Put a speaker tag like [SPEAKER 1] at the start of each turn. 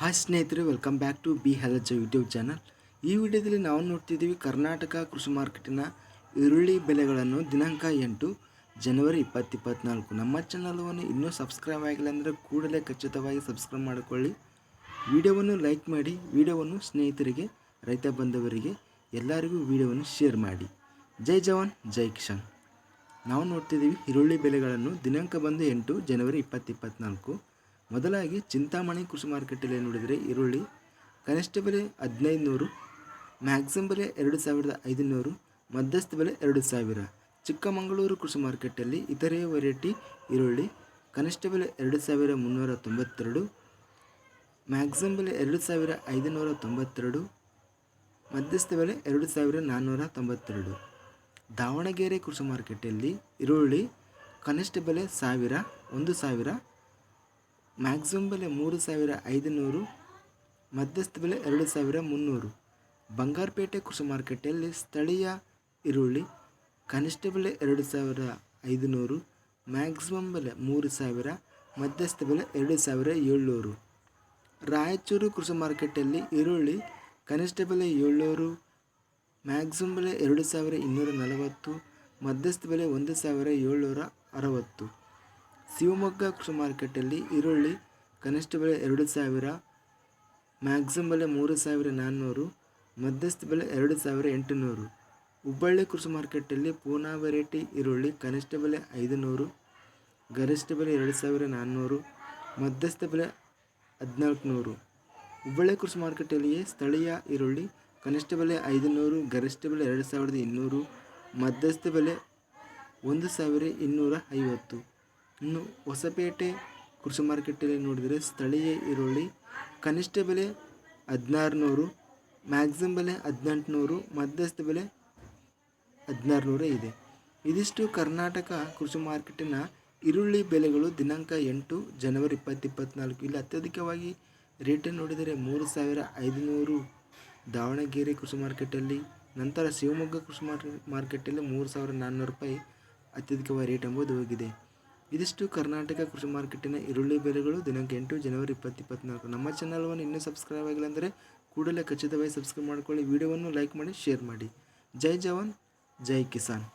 [SPEAKER 1] Hi ಸ್ನೇಹಿತರೆ welcome back to B ಹೆಲಜ್ YouTube channel ಈ ವಿಡಿಯೋದಲ್ಲಿ ನಾವು ನೋಡ್ತಿದ್ದೀವಿ ಕರ್ನಾಟಕ ಕೃಷಿ ಮಾರ್ಕೆಟಿನ ಈರುಳ್ಳಿ ಬೆಲೆಗಳನ್ನು ದಿನಾಂಕ ಎಂಟು ಜನವರಿ ಇಪ್ಪತ್ತು ಇಪ್ಪತ್ತ್ನಾಲ್ಕು ನಮ್ಮ ಚಾನಲ್ವನ್ನು ಇನ್ನೂ ಸಬ್ಸ್ಕ್ರೈಬ್ ಆಗಿಲ್ಲ ಅಂದರೆ ಕೂಡಲೇ ಖಚಿತವಾಗಿ ಸಬ್ಸ್ಕ್ರೈಬ್ ಮಾಡಿಕೊಳ್ಳಿ. ವಿಡಿಯೋವನ್ನು ಲೈಕ್ ಮಾಡಿ, ವಿಡಿಯೋವನ್ನು ಸ್ನೇಹಿತರಿಗೆ, ರೈತ ಬಂಧುವರಿಗೆ ಎಲ್ಲರಿಗೂ ವಿಡಿಯೋವನ್ನು ಶೇರ್ ಮಾಡಿ. ಜೈ ಜವಾನ್, ಜೈ ಕಿಶಾನ್ ನಾವು ನೋಡ್ತಿದ್ದೀವಿ ಈರುಳ್ಳಿ ಬೆಲೆಗಳನ್ನು ದಿನಾಂಕ ಬಂದು ಎಂಟು ಜನವರಿ ಇಪ್ಪತ್ತು ಇಪ್ಪತ್ತ್ನಾಲ್ಕು ಮೊದಲಾಗಿ ಚಿಂತಾಮಣಿ ಕೃಷಿ ಮಾರುಕಟ್ಟೆಯಲ್ಲಿ ನೋಡಿದರೆ ಈರುಳ್ಳಿ, ಕನಿಷ್ಠ ಬೆಲೆ ಹದಿನೈದು ನೂರು ಮ್ಯಾಕ್ಸಿಮಮ್ ಬೆಲೆ ಎರಡು ಸಾವಿರದ ಐದುನೂರು, ಮಧ್ಯಸ್ಥ ಬೆಲೆ ಎರಡು ಸಾವಿರ. ಚಿಕ್ಕಮಗಳೂರು ಕೃಷಿ ಮಾರ್ಕೆಟಲ್ಲಿ ಇತರೆ ವೆರೈಟಿ ಈರುಳ್ಳಿ, ಕನಿಷ್ಠ ಬೆಲೆ ಎರಡು ಸಾವಿರ ಮುನ್ನೂರ ತೊಂಬತ್ತೆರಡು ಮ್ಯಾಕ್ಸಿಮಮ್ ಬೆಲೆ ಎರಡು ಸಾವಿರ ಐದುನೂರ ತೊಂಬತ್ತೆರಡು, ಮಧ್ಯಸ್ಥ ಬೆಲೆ ಎರಡು ಸಾವಿರ ನಾನ್ನೂರ ತೊಂಬತ್ತೆರಡು. ದಾವಣಗೆರೆ ಕೃಷಿ ಮಾರ್ಕೆಟಲ್ಲಿ ಈರುಳ್ಳಿ, ಕನಿಷ್ಠ ಬೆಲೆ ಸಾವಿರ, ಒಂದು ಸಾವಿರ ಮ್ಯಾಕ್ಸಿಮಮ್ ಬೆಲೆ ಮೂರು ಸಾವಿರ ಐದುನೂರು, ಮಧ್ಯಸ್ಥ ಬೆಲೆ ಎರಡು ಸಾವಿರ ಮುನ್ನೂರು. ಬಂಗಾರಪೇಟೆ ಕೃಷಿ ಮಾರ್ಕೆಟಲ್ಲಿ ಸ್ಥಳೀಯ ಈರುಳ್ಳಿ ಕನಿಷ್ಠ ಬೆಲೆ ಎರಡು ಸಾವಿರ ಐದುನೂರು, ಮ್ಯಾಕ್ಸಿಮಮ್ ಬೆಲೆ ಮೂರು ಸಾವಿರ, ಮಧ್ಯಸ್ಥ ಬೆಲೆ ಎರಡು ಸಾವಿರ ಏಳ್ನೂರು. ರಾಯಚೂರು ಕೃಷಿ ಮಾರ್ಕೆಟಲ್ಲಿ ಈರುಳ್ಳಿ ಕನಿಷ್ಠ ಬೆಲೆ ಏಳ್ನೂರು, ಮ್ಯಾಕ್ಸಿಮಮ್ ಬೆಲೆ ಎರಡು ಸಾವಿರ ಇನ್ನೂರ ನಲವತ್ತು, ಮಧ್ಯಸ್ಥ ಬೆಲೆ ಒಂದು ಸಾವಿರ ಏಳ್ನೂರ ಅರವತ್ತು. ಶಿವಮೊಗ್ಗ ಕೃಷಿ ಮಾರ್ಕೆಟಲ್ಲಿ ಈರುಳ್ಳಿ ಕನಿಷ್ಠ ಬೆಲೆ ಎರಡು ಸಾವಿರ, ಮ್ಯಾಕ್ಸಿಮಮ್ ಬೆಲೆ ಮೂರು ಸಾವಿರ ನಾನ್ನೂರು, ಮಧ್ಯಸ್ಥ ಬೆಲೆ ಎರಡು ಸಾವಿರ ಎಂಟುನೂರು. ಹುಬ್ಬಳ್ಳಿ ಕೃಷಿ ಮಾರ್ಕೆಟಲ್ಲಿ ಪೂನಾ ವೆರೈಟಿ ಈರುಳ್ಳಿ ಕನಿಷ್ಠ ಬೆಲೆ ಐದುನೂರು, ಗರಿಷ್ಠ ಬೆಲೆ ಎರಡು ಸಾವಿರ ನಾನ್ನೂರು, ಮಧ್ಯಸ್ಥ ಬೆಲೆ ಹದಿನಾಲ್ಕು ನೂರು ಹುಬ್ಬಳ್ಳಿ ಕೃಷಿ ಮಾರುಕಟ್ಟೆಯಲ್ಲಿಯೇ ಸ್ಥಳೀಯ ಈರುಳ್ಳಿ ಕನಿಷ್ಠ ಬೆಲೆ ಐದುನೂರು, ಗರಿಷ್ಠ ಬೆಲೆ ಎರಡು ಸಾವಿರದ ಇನ್ನೂರು, ಮಧ್ಯಸ್ಥ ಬೆಲೆ ಒಂದು ಸಾವಿರ ಇನ್ನೂರ ಐವತ್ತು. ಇನ್ನು ಹೊಸಪೇಟೆ ಕೃಷಿ ಮಾರುಕಟ್ಟೆಯಲ್ಲಿ ನೋಡಿದರೆ ಸ್ಥಳೀಯ ಈರುಳ್ಳಿ, ಕನಿಷ್ಠ ಬೆಲೆ ಹದಿನಾರು ನೂರು ಮ್ಯಾಕ್ಸಿಮಮ್ ಬೆಲೆ ಹದಿನೆಂಟುನೂರು, ಮಧ್ಯಸ್ಥ ಬೆಲೆ ಹದಿನಾರು ನೂರ ಇದೆ. ಇದಿಷ್ಟು ಕರ್ನಾಟಕ ಕೃಷಿ ಮಾರ್ಕೆಟಿನ ಈರುಳ್ಳಿ ಬೆಲೆಗಳು ದಿನಾಂಕ ಎಂಟು ಜನವರಿ ಇಪ್ಪತ್ತು ಇಪ್ಪತ್ತ್ನಾಲ್ಕು ಇಲ್ಲಿ ಅತ್ಯಧಿಕವಾಗಿ ರೇಟನ್ನು ನೋಡಿದರೆ ಮೂರು ಸಾವಿರ ಐದುನೂರು. ದಾವಣಗೆರೆ ಕೃಷಿ ಮಾರ್ಕೆಟಲ್ಲಿ ನಂತರ ಶಿವಮೊಗ್ಗ ಕೃಷಿ ಮಾರ್ಕೆಟ್ ಮಾರ್ಕೆಟಲ್ಲಿ ಮೂರು ಸಾವಿರ ನಾನ್ನೂರು ರೂಪಾಯಿ ಅತ್ಯಧಿಕವಾಗಿ ರೇಟ್ ಎಂಬುದು ಹೋಗಿದೆ. ಇದಿಷ್ಟು ಕರ್ನಾಟಕ ಕೃಷಿ ಮಾರ್ಕೆಟಿನ ಈರುಳ್ಳಿ ಬೆಲೆಗಳು ದಿನಾಂಕ ಎಂಟು ಜನವರಿ ಇಪ್ಪತ್ತು ಇಪ್ಪತ್ನಾಲ್ಕು ನಮ್ಮ ಚಾನಲ್ವನ್ನು ಇನ್ನೂ ಸಬ್ಸ್ಕ್ರೈಬ್ ಆಗಿಲ್ಲ ಅಂದರೆ ಕೂಡಲೇ ಖಚಿತವಾಗಿ ಸಬ್ಸ್ಕ್ರೈಬ್ ಮಾಡಿಕೊಳ್ಳಿ. ವಿಡಿಯೋವನ್ನು ಲೈಕ್ ಮಾಡಿ ಶೇರ್ ಮಾಡಿ. ಜೈ ಜವಾನ್, ಜೈ ಕಿಸಾನ್.